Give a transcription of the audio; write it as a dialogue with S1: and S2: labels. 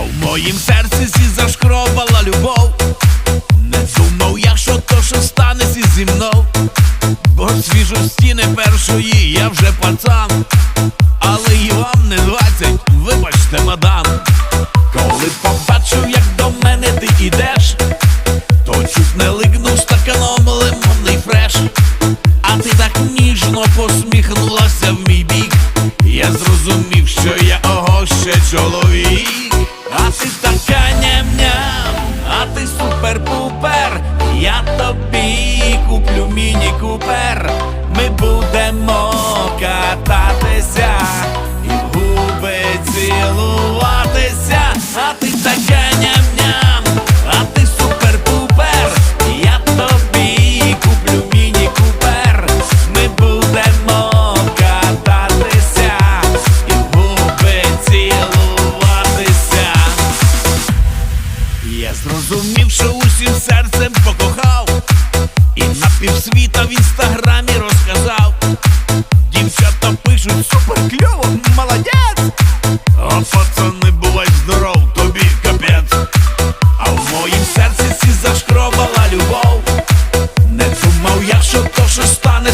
S1: А в моїм серці сі зашкробала любов. Не думав я, що то, що станеться зі мною. Бо свіжості не першої, я вже пацан. Але і вам не двадцять, вибачте, мадам. Коли побачив, як до мене ти ідеш, то чуть не лигнув стаканом лимонний фреш. А ти так ніжно посміхнулася в мій бік. Я зрозумів, що я ого ще чоловік. і в губи цілуватися, а ти така ням-ням, а ти супер-пупер, я тобі куплю міні-купер, ми будемо кататися, і губи цілуватися. Я зрозумів, що усім серцем покохав, і на півсвіта в інстаграмі. Може стане